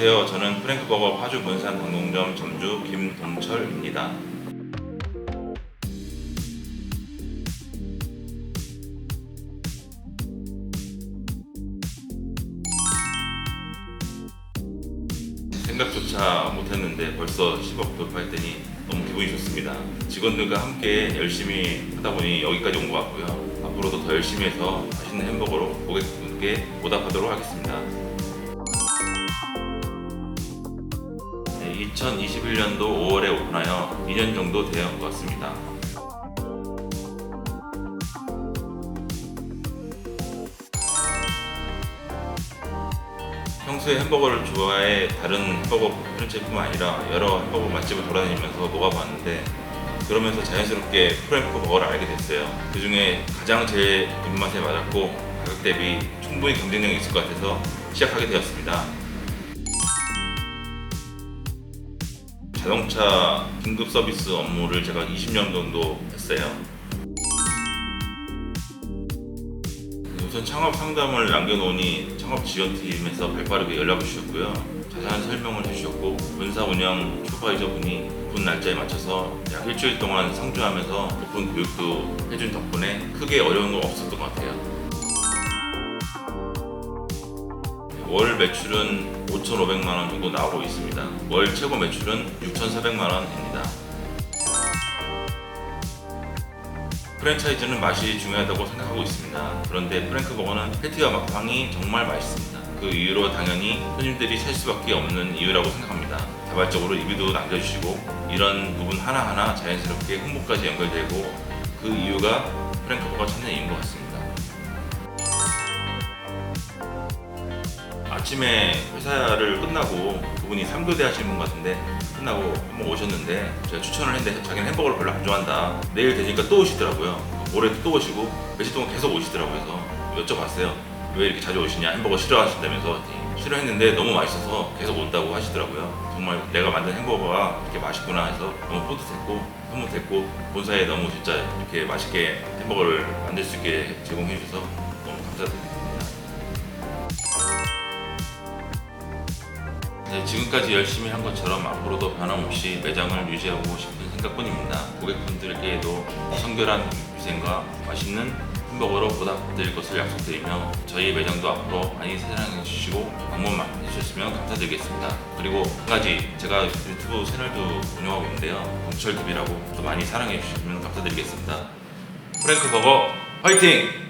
안녕하세요. 저는 프랭크버거 파주 문산 방공점 점주 김동철입니다. 생각조차 못했는데 벌써 10억 돌파했더니 너무 기분이 좋습니다. 직원들과 함께 열심히 하다 보니 여기까지 온 것 같고요. 앞으로도 더 열심히 해서 맛있는 햄버거로 고객분께 보답하도록 하겠습니다. 2021년도 5월에 오픈하여 2년 정도 되어 것 같습니다. 평소에 햄버거를 좋아해 다른 햄버거 프랜차이즈뿐만 아니라 여러 햄버거 맛집을 돌아다니면서 먹어봤는데 그러면서 자연스럽게 프랭크 버거를 알게 됐어요. 그 중에 가장 제 입맛에 맞았고 가격 대비 충분히 경쟁력이 있을 것 같아서 시작하게 되었습니다. 자동차 긴급 서비스 업무를 제가 20년 정도 했어요. 우선 창업 상담을 남겨놓으니 창업 지원팀에서 발빠르게 연락을 주셨고요. 자세한 설명을 해주셨고 본사 운영 슈퍼바이저분이 오픈 날짜에 맞춰서 약 일주일 동안 상주하면서 오픈 교육도 해준 덕분에 크게 어려운 건 없었던 것 같아요. 월 매출은 5,500만 원 정도 나오고 있습니다. 월 최고 매출은 6,400만 원입니다. 프랜차이즈는 맛이 중요하다고 생각하고 있습니다. 그런데 프랭크 버거는 패티와 막빵이 정말 맛있습니다. 그 이유로 당연히 손님들이 살 수밖에 없는 이유라고 생각합니다. 자발적으로 리뷰도 남겨주시고 이런 부분 하나하나 자연스럽게 홍보까지 연결되고 그 이유가 프랭크 버거 찾는 이유인 것 같습니다. 아침에 회사를 끝나고 그분이 3교대 하시는 분 같은데 끝나고 한번 오셨는데 제가 추천을 했는데 자기는 햄버거를 별로 안 좋아한다. 내일 되니까 또 오시더라고요. 올해도 또 오시고 며칠 동안 계속 오시더라고요. 그래서 여쭤봤어요. 왜 이렇게 자주 오시냐? 햄버거 싫어하신다면서 싫어했는데 너무 맛있어서 계속 온다고 하시더라고요. 정말 내가 만든 햄버거가 이렇게 맛있구나 해서 너무 뿌듯했고 흐뭇했고 본사에 너무 진짜 이렇게 맛있게 햄버거를 만들 수 있게 제공해 주셔서 너무 감사드립니다 네, 지금까지 열심히 한 것처럼 앞으로도 변함없이 매장을 유지하고 싶은 생각뿐입니다. 고객분들께도 청결한 위생과 맛있는 햄버거로 보답드릴 것을 약속드리며 저희 매장도 앞으로 많이 사랑해 주시고 방문만 해주셨으면 감사드리겠습니다. 그리고 한 가지 제가 유튜브 채널도 운영하고 있는데요. 동철TV라고 또 많이 사랑해 주시면 감사드리겠습니다. 프랭크 버거 화이팅!